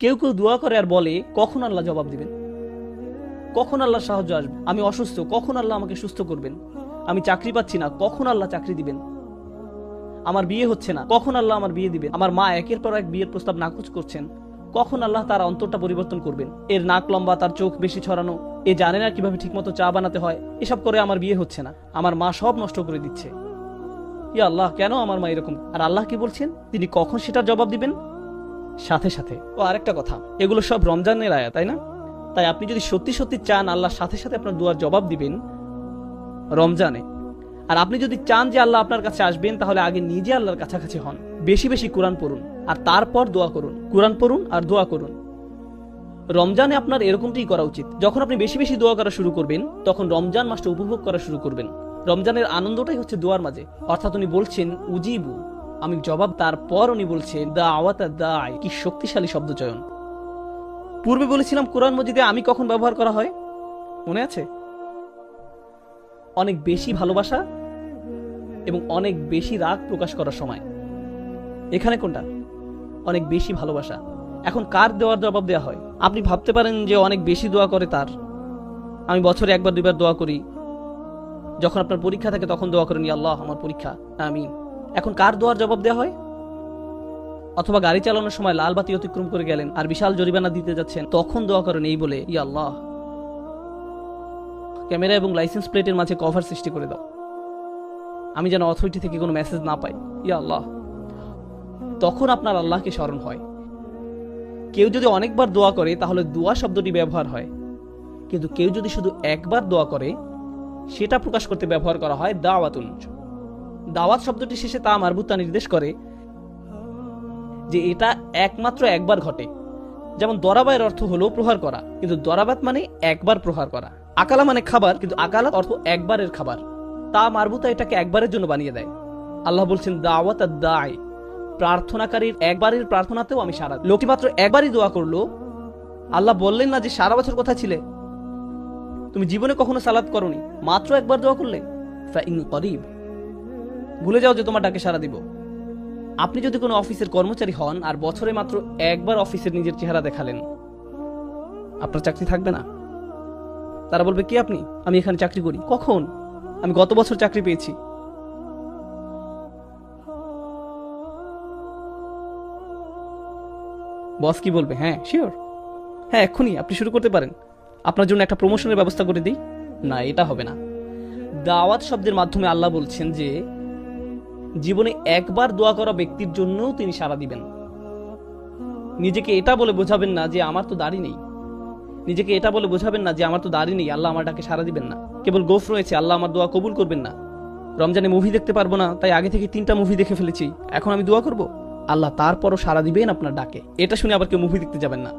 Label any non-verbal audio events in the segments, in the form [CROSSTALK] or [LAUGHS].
কেউ কেউ দোয়া করে আর বলে, কখন আল্লাহ জবাব দিবেন? কখন আল্লাহ সাহায্য আসবে? আমি অসুস্থ, কখন আল্লাহ আমাকে সুস্থ করবেন? আমি চাকরি পাচ্ছি না, কখন আল্লাহ চাকরি দিবেন? আমার বিয়ে হচ্ছে না, কখন আল্লাহ আমার বিয়ে দিবেন? আমার মা একের পর এক বিয়ের প্রস্তাব নাকচ করছেন, কখন আল্লাহ তার অন্তরটা পরিবর্তন করবেন? এর নাক লম্বা, তার চোখ বেশি ছড়ানো, এ জানে না কীভাবে ঠিকমতো চা বানাতে হয়, এসব করে আমার বিয়ে হচ্ছে না, আমার মা সব নষ্ট করে দিচ্ছে। ইয়া আল্লাহ, কেন আমার মা এরকম? আর আল্লাহ কি বলছেন? তিনি কখন সেটার জবাব দিবেন? সাথে সাথে। ও, আরেকটা কথা। এগুলো সব রমজানের আয়া তাই না? তাই আপনি যদি সত্যি সত্যি চান আল্লাহর সাথে সাথে আপনার দোয়ার জবাব দিবেন রমজানে। আর আপনি যদি চান যে আল্লাহ আপনার কাছে আসবেন, তাহলে আগে নিজে আল্লাহর কাছাকাছি হন। বেশি বেশি কোরআন পড়ুন। আর তারপর দোয়া করুন। কোরআন পড়ুন আর দোয়া করুন। রমজানে আপনার এরকমটাই করা উচিত। যখন আপনি বেশি বেশি দোয়া করা শুরু করবেন, তখন রমজান মাসটা উপভোগ করা শুরু করবেন। রমজানের আনন্দটাই হচ্ছে দোয়ার মাঝে। অর্থাৎ উনি বলছেন, উজিবু। আমি জবাব তারপর উনি বলছেন দা আওয়াতা দা কি শক্তিশালী শব্দ চয়ন। পূর্বে বলেছিলাম কোরআন মজিদে আমি কখন ব্যবহার করা হয়? মনে আছে? অনেক বেশি ভালোবাসা এবং অনেক বেশি রাগ প্রকাশ করার সময়। এখানে কোনটা? অনেক বেশি ভালোবাসা। এখন কার দেওয়ার জবাব দেওয়া হয়? আপনি ভাবতে পারেন যে অনেক বেশি দোয়া করে তার। আমি বছরে একবার, দুইবার দোয়া করি। যখন আপনার পরীক্ষা থাকে, তখন দোয়া করেন আল্লাহ, আমার পরীক্ষা। আমি এখন কার দোয়ার জবাব দেওয়া হয়? অথবা গাড়ি চালানোর সময় লাল বাতি অতিক্রম করে গেলেন আর বিশাল জরিমানা দিতে যাচ্ছেন, তখন দোয়া করেন, এই বলে, ইয়া আল্লাহ, ক্যামেরা এবং লাইসেন্স প্লেটের মাঝে কভার সৃষ্টি করে দাও। আমি যেন অথরিটি থেকে কোনো মেসেজ না পাই। ইয়া আল্লাহ। তখন আপনার আল্লাহকে স্মরণ হয়। কেউ যদি অনেকবার দোয়া করে, তাহলে দোয়া শব্দটি ব্যবহার হয়। কিন্তু কেউ যদি শুধু একবার দোয়া করে, সেটা প্রকাশ করতে ব্যবহার করা হয় দাওয়াতুন। দাওয়াত শব্দটি শেষে তা মারবুতা নির্দেশ করে যে এটা একমাত্র একবার ঘটে। যেমন দরাবায়ের অর্থ হলো প্রহার করা, কিন্তু দরাবাত মানে একবার প্রহার করা। আকালা মানে খাবার, কিন্তু আকালাত অর্থ একবারের খাবার। তা মারবুতা এটাকে একবারের জন্য বানিয়ে দেয়। আল্লাহ বলছেন, দাওয়াত দায় প্রার্থনাকারীর একবারের প্রার্থনাতেও আমি সারা। লোকটি মাত্র একবারই দোয়া করল। আল্লাহ বললেন না যে সারা বছর কথা ছিলে। তুমি জীবনে কখনো সালাদ করনি, মাত্র একবার দোয়া করলে? ফাইন করিব ভুলে যাও যে তোমার ডাকে সারা দিব। আপনি যদি কোনো অফিসের কর্মচারী হন আর বছরে মাত্র একবার অফিসের নিজের চেহারা দেখালেন, আপনার চাকরি থাকবে না। তারা বলবে, কি আপনি? আমি এখানে চাকরি করি। কখন? আমি গত বছর চাকরি পেয়েছি। বস কি বলবে? হ্যাঁ শিওর হ্যাঁ এক্ষুনি, আপনি শুরু করতে পারেন। আপনার জন্য একটা প্রমোশনের ব্যবস্থা করে দিই। না, এটা হবে না। দাওয়াত শব্দের মাধ্যমে আল্লাহ বলছেন যে জীবনে একবার দোয়া করা ব্যক্তির জন্যও তিনি সাড়া দিবেন। নিজেকে এটা বলে বোঝাবেন না যে আমার তো দাড়ি নেই। নিজেকে এটা বলে বোঝাবেন না যে আমার তো দাড়ি নেই, আল্লাহ আমার ডাকে সাড়া দিবেন না। কেবল গোফ রয়েছে, আল্লাহ আমার দোয়া কবুল করবেন না। রমজানে মুভি দেখতে পারব না, তাই আগে থেকে তিনটা মুভি দেখে ফেলেছি। এখন আমি দোয়া করব, আল্লাহ তারপরও সাড়া দিবেন আপনার ডাকে। এটা শুনে আবার কেউ মুভি দেখতে যাবেন না।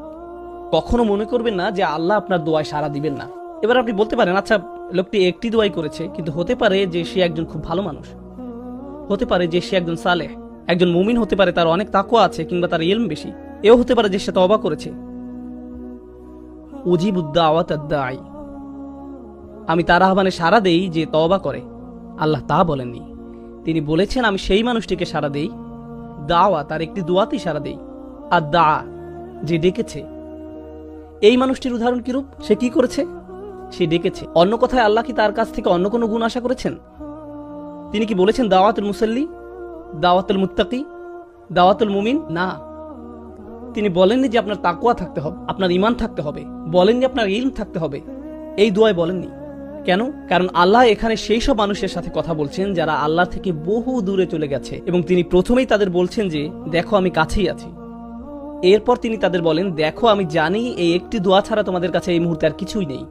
কখনো মনে করবেন না যে আল্লাহ আপনার দোয়ায় সাড়া দিবেন না। এবার আপনি বলতে পারেন আচ্ছা লোকটি একটি দোয়াই করেছে, কিন্তু হতে পারে যে সে একজন খুব ভালো মানুষ। হতে পারে যে সে একজন সালেহ, একজন মুমিন হতে পারে তার অনেক তাকওয়া আছে কিংবা তার ইলম বেশি। এও হতে পারে যে সে তবা করেছে। আমি তার আহ্বানে সাড়া দেই যে তওবা করে। আল্লাহ তা বলেননি। তিনি বলেছেন, আমি সেই মানুষটিকে সাড়া দেই। দাওয়া তার একটি দোয়াতেই সাড়া দেই। আর দা যে ডেকেছে। এই মানুষটির উদাহরণ কিরূপ? সে কি করেছে? সে ডেকেছে। অন্য কথায় আল্লাহ কি তার কাছ থেকে অন্য কোনো গুণ আশা করেছেন? তিনি কি বলেছেন দাওয়াতুল মুসল্লি? দাওয়াতুল মুত্তাকি? দাওয়াতুল মুমিন? না। তিনি বলেননি যে আপনার তাকুয়া থাকতে হবে, আপনার ইমান থাকতে হবে। বলেননি আপনার ইলম থাকতে হবে। এই দোয়ায় বলেননি। কেন? কারণ আল্লাহ এখানে সেই সব মানুষের সাথে কথা বলছেন যারা আল্লাহ থেকে বহু দূরে চলে গেছে এবং তিনি প্রথমেই তাদের বলছেন যে, দেখো, আমি কাছেই আছি। এরপর তিনি তাদের বলেন, দেখো, আমি জানি এই একটি দোয়া ছাড়া তোমাদের কাছে এই মুহূর্তে আর কিছুই নেই।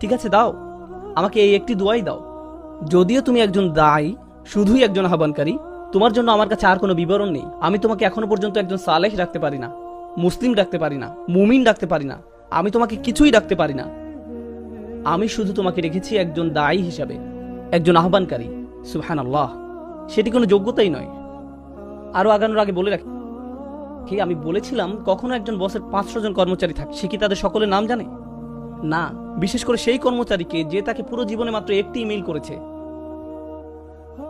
ঠিক আছে, দাও। আমাকে এই একটি দোয়াই দাও। যদিও তুমি একজন দায়ী, শুধুই একজন আহ্বানকারী, তোমার জন্য আমার কাছে আর কোনো বিবরণ নেই। আমি তোমাকে এখনও পর্যন্ত একজন সালেহ রাখতে পারি না, মুসলিম ডাকতে পারি না, মুমিন ডাকতে পারি না, আমি তোমাকে কিছুই ডাকতে পারি না। আমি শুধু তোমাকে রেখেছি একজন দায়ী হিসাবে, একজন আহ্বানকারী সুহান আল্লাহ সেটি কোনো যোগ্যতাই নয়। আরও আগানোর আগে বলে রাখি, কি আমি বলেছিলাম কখনো একজন বসের পাঁচশো জন কর্মচারী থাকে, সে কি তাদের সকলের নাম জানে? না, বিশেষ করে সেই কর্মচারীকে যে তাকে পুরো জীবনে মাত্র একটি ইমেইল করেছে।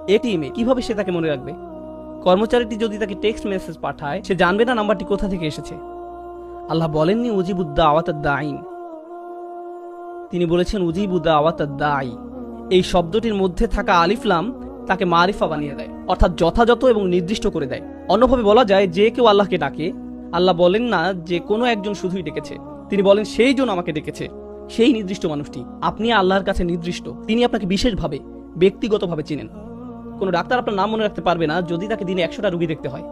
একটি ইমেল কীভাবে সে তাকে মনে রাখবে? কর্মচারীটি যদি তাকে টেক্সট মেসেজ পাঠায়, সে জানবে না নাম্বারটি কোথা থেকে এসেছে। আল্লাহ বলেননি উজিবুদ্দা আওয়াতাদ্দা আইন তিনি বলেছেন উজিবুদ্দা আওয়াতাদ্দা আই এই শব্দটির মধ্যে থাকা আলিফলাম তাকে মারিফা বানিয়ে দেয়, অর্থাৎ যথাযথ এবং নির্দিষ্ট করে দেয়। অন্যভাবে বলা যায়, যে কেউ আল্লাহকে ডাকে, আল্লাহ বলেন না যে কোনো একজন শুধুই ডেকেছে। তিনি বলেন, সেই জন আমাকে ডেকেছে, সেই নির্দিষ্ট মানুষটি। আপনি আল্লাহর কাছে নির্দিষ্ট। তিনি আপনাকে বিশেষভাবে, ব্যক্তিগতভাবে চিনেন। কোনো ডাক্তার আপনার নাম মনে রাখতে পারবে না যদি তাকে দিনে একশোটা রুগী দেখতে হয়।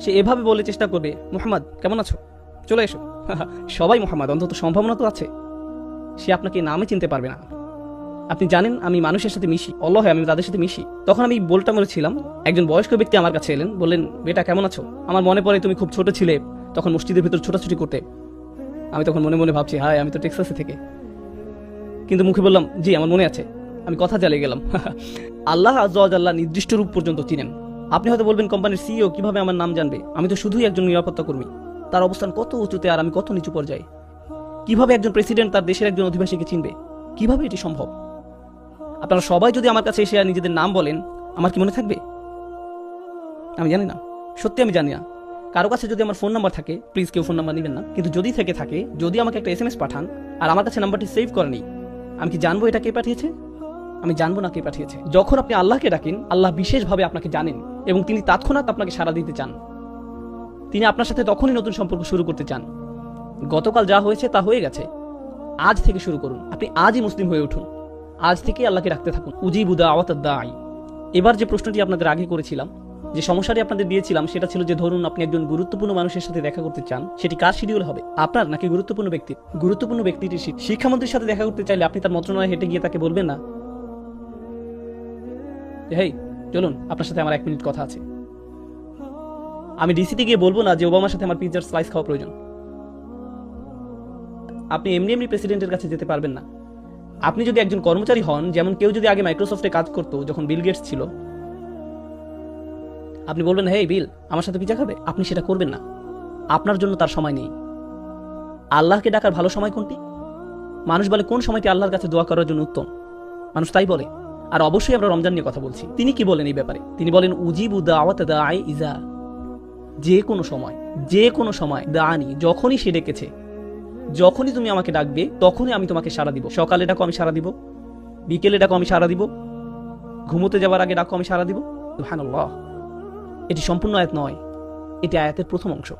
সে এভাবে বলে চেষ্টা করবে, মোহাম্মদ, কেমন আছো? চলে এসো। [LAUGHS] সবাই, মোহাম্মদ, অন্তত সম্ভাবনা তো আছে। সে আপনাকে নামে চিনতে পারবে না। আপনি জানেন, আমি মানুষের সাথে মিশি। অল্লাহ আমি তাদের সাথে মিশি। তখন আমি বলটা মরেছিলাম। একজন বয়স্ক ব্যক্তি আমার কাছে এলেন, বললেন, বেটা, কেমন আছো? আমার মনে পড়ে, তুমি খুব ছোট ছিলে। তখন মসজিদের ভিতর ছোটাছুটি করতে। আমি তখন মনে মনে ভাবছি, হায়, আমি তো টেক্সাসে থেকে। কিন্তু মুখে বললাম, জি, আমার মনে আছে। আমি কথা চালিয়ে গেলাম। আল্লাহ আল্লাহ নির্দিষ্ট রূপ পর্যন্ত চিনেন। আপনি হয়তো বলবেন, কোম্পানির সিইও কীভাবে আমার নাম জানবে? আমি তো শুধুই একজন নিরাপত্তা কর্মী। তার অবস্থান কত উঁচুতে আর আমি কত নিচু পর্যায়ে? কীভাবে একজন প্রেসিডেন্ট তার দেশের একজন অধিবাসীকে চিনবে? কীভাবে এটি সম্ভব? আপনারা সবাই যদি আমার কাছে এসে নিজেদের নাম বলেন, আমার কি মনে থাকবে? আমি জানি না। সত্যি আমি জানি না। কারও কাছে যদি আমার ফোন নাম্বার থাকে প্লিজ কেউ ফোন নাম্বার নেবেন না। কিন্তু যদি থেকে থাকে, যদি আমাকে একটা এস পাঠান, আর আমার কাছে নাম্বারটি সেভ করেনি, আমি কি জানব এটা কে পাঠিয়েছে? আমি জানব না কে পাঠিয়েছে। যখন আপনি আল্লাহকে ডাকেন, আল্লাহ বিশেষভাবে আপনাকে জানেন এবং তিনি তৎক্ষণাৎ আপনাকে সাড়া দিতে চান। তিনি আপনার সাথে তখনই নতুন সম্পর্ক শুরু করতে চান। গতকাল যা হয়েছে তা হয়ে গেছে। আজ থেকে শুরু করুন। আপনি আজই মুসলিম হয়ে উঠুন। আজ থেকে আল্লাহকে রাখতে থাকুন। উজিবুদা আওয়াতাদ্দা আই এবার যে প্রশ্নটি আপনাদের আগে করেছিলাম, যে সমস্যাটি আপনাদের দিয়েছিলাম, সেটা ছিল যে ধরুন আপনি একজন গুরুত্বপূর্ণ মানুষের সাথে দেখা করতে চান, সেটি কার শিডিউল হবে? আপনার নাকি গুরুত্বপূর্ণ ব্যক্তির গুরুত্বপূর্ণ ব্যক্তিটি শিক্ষামন্ত্রীর সাথে দেখা করতে চাইলে আপনি তার মন্ত্রণালয়ে হেঁটে গিয়ে তাকে বলবেন না? যে, হেই চলুন আপনার সাথে আমার এক মিনিট কথা আছে। আমি ডিসিতে গিয়ে বলব না যে ওবামার সাথে আমার পিৎজার স্লাইস খাওয়া প্রয়োজন। আপনি এমনি এমনি প্রেসিডেন্টের কাছে যেতে পারবেন না। আপনি যদি একজন কর্মচারী হন যেমন কেউ যদি আগে মাইক্রোসফটে কাজ করতো যখন বিল গেটস ছিল আপনি বলবেন হে বিল আমার সাথে পিজা খাবে? আপনি সেটা করবেন না। আপনার জন্য তার সময় নেই। আল্লাহকে ডাকার ভালো সময় কোনটি? মানুষ বলে কোন সময়টি আল্লাহর কাছে দোয়া করার জন্য উত্তম? মানুষ তাই বলে। আর অবশ্যই আমরা রমজান নিয়ে কথা বলছি। তিনি কি বলেন এই ব্যাপারে? তিনি বলেন, উজিবু দাআই ইজা। যে কোনো সময়, যে কোনো সময় দানি যখনই সে ডেকেছে, যখনই তুমি আমাকে ডাকবে, তখনই আমি তোমাকে সাড়া দিব। সকালে ডাকো, আমি সাড়া দিব। বিকেলে ডাকো, আমি সাড়া দিব। ঘুমোতে যাওয়ার আগে ডাকো, আমি সাড়া দিব। সুবহানাল্লাহ। এটি সম্পূর্ণ আয়াত নয়। এটি আয়াতের প্রথম অংশ।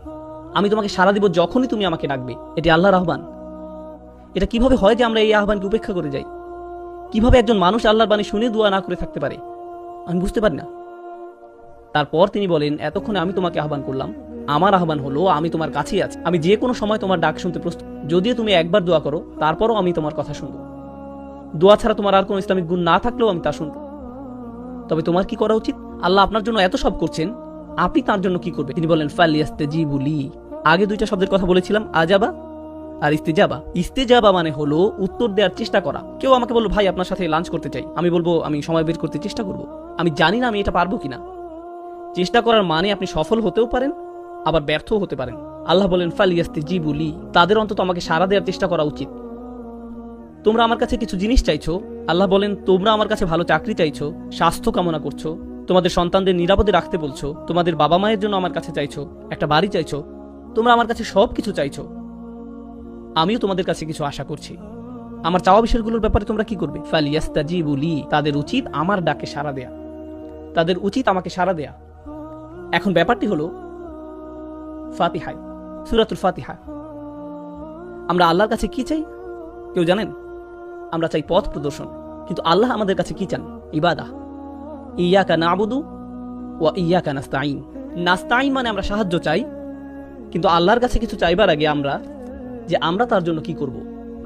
আমি তোমাকে সাড়া দিব যখনই তুমি আমাকে ডাকবে। এটি আল্লাহর আহ্বান। এটা কীভাবে হয় যে আমরা এই আহ্বানকে উপেক্ষা করে যাই? কীভাবে একজন মানুষ আল্লাহর বাণী শুনে দোয়া না করে থাকতে পারে? আমি বুঝতে পারি না। তারপর তিনি বলেন, এতক্ষণে আমি তোমাকে আহ্বান করলাম। আমার আহ্বান হলো, আমি তোমার কাছেই আছি। আমি যে কোনো সময় তোমার ডাক শুনতে প্রস্তুত। যদিও তুমি একবার দোয়া করো, তারপরও আমি তোমার কথা শুনব। দোয়া ছাড়া তোমার আর কোনো ইসলামিক গুণ না থাকলেও আমি তা শুনব। তবে তোমার কি করা উচিত? আল্লাহ আপনার জন্য এত সব করছেন। আপনি তার জন্য কি করবে তিনি বলেন ফালিয়াস্তে জিবুলি আগে দুইটা শব্দের কথা বলেছিলাম। আজাবা আর ইস্তেজাবা। ইস্তেজাবা মানে হলো উত্তর দেওয়ার চেষ্টা করা। কেউ আমাকে বলল, ভাই, আপনার সাথে লাঞ্চ করতে চাই। আমি বলব, আমি সময় বের করতে চেষ্টা করব। আমি জানি না আমি এটা পারব কিনা। চেষ্টা করার মানে আপনি সফল হতেও পারেন, আবার ব্যর্থও হতে পারেন। আল্লাহ বলেন ফালিয়াস্তে জিবুলি তাদের অন্তত আমাকে সাড়া দেওয়ার চেষ্টা করা উচিত। তোমরা আমার কাছে কিছু জিনিস চাইছো? আল্লাহ বলেন, তোমরা আমার কাছে ভালো চাকরি চাইছো, স্বাস্থ্য কামনা করছ, তোমাদের সন্তানদের নিরাপদে রাখতে বলছো, তোমাদের বাবা মায়ের জন্য আমার কাছে চাইছো, একটা বাড়ি চাইছো, তোমরা আমার কাছে সব কিছু চাইছো। আমিও তোমাদের কাছে কিছু আশা করছি। আমার চাওয়া বিষয়গুলোর ব্যাপারে তোমরা কি করবে? তাদের উচিত আমার ডাকে সাড়া দেয়া। তাদের উচিত আমাকে সাড়া দেয়া। এখন ব্যাপারটি হলো ফাতিহায়, সুরাতুল ফাতিহা। আমরা আল্লাহর কাছে কি চাই? কেউ জানেন? আমরা চাই পথ প্রদর্শন। কিন্তু আল্লাহ আমাদের কাছে কি চান? ইবাদা ইয়াকা নাবুদু ও ইয়াকা নাস্তাইন নাস্তাইন মানে আমরা সাহায্য চাই, কিন্তু আল্লাহর কাছে কিছু চাইবার আগে আমরা যে আমরা তার জন্য কি করব।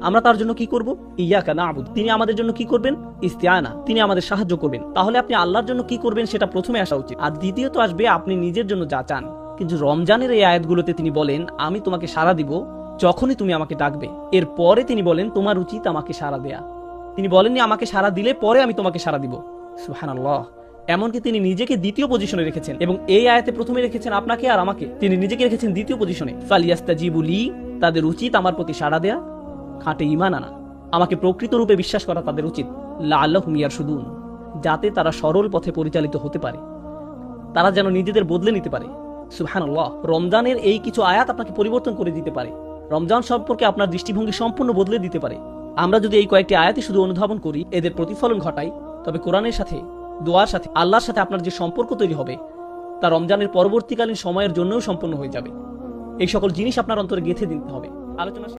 আমরা তার জন্য কি করব? ইয়াকা নাবুদ। তিনি আমাদের জন্য কি করবেন? ইস্তিয়ানা তিনি আমাদের সাহায্য করবেন। তাহলে আপনি আল্লাহর জন্য কি করবেন সেটা প্রথমে আসা উচিত। আর দ্বিতীয়ত আসবে আপনি নিজের জন্য যা চান। কিন্তু রমজানের এই আয়াতগুলোতে তিনি বলেন, আমি তোমাকে সাড়া দিব যখনই তুমি আমাকে ডাকবে। এর পরে তিনি বলেন, তোমার উচিত আমাকে সাড়া দেয়া। তিনি বলেননি, আমাকে সাড়া দিলে পরে আমি তোমাকে সাড়া দিব। সুবহানাল্লাহ। এমনকি তিনি নিজেকে দ্বিতীয় পজিশনে রেখেছেন এবং এই আয়াতে প্রথমে রেখেছেন আপনাকে আর আমাকে। তিনি নিজেকে রেখেছেন দ্বিতীয় পজিশনে। ফালিয়াস্তা জিবুলি তাদের উচিত আমার প্রতি সাড়া দেয়া, খাঁটে ইমান আনা। আমাকে প্রকৃত রূপে বিশ্বাস করা তাদের উচিত। লা সুদুন যাতে তারা সরল পথে পরিচালিত হতে পারে। তারা যেন নিজেদের বদলে নিতে পারে। সুবহানাল্লাহ, রমজানের এই কিছু আয়াত আপনাকে পরিবর্তন করে দিতে পারে। রমজান সম্পর্কে আপনার দৃষ্টিভঙ্গি সম্পূর্ণ বদলে দিতে পারে। আমরা যদি এই কয়েকটি আয়াতই শুধু অনুধাবন করি, এদের প্রতিফলন ঘটাই, তবে কোরআনের সাথে, দোয়ার সাথে, আল্লাহর সাথে আপনার যে সম্পর্ক তৈরি হবে, তা রমজানের পরবর্তীকালীন সময়ের জন্যও সম্পূর্ণ হয়ে যাবে। এই সকল জিনিস আপনার অন্তরে গেঁথে দিতে হবে। আলোচনা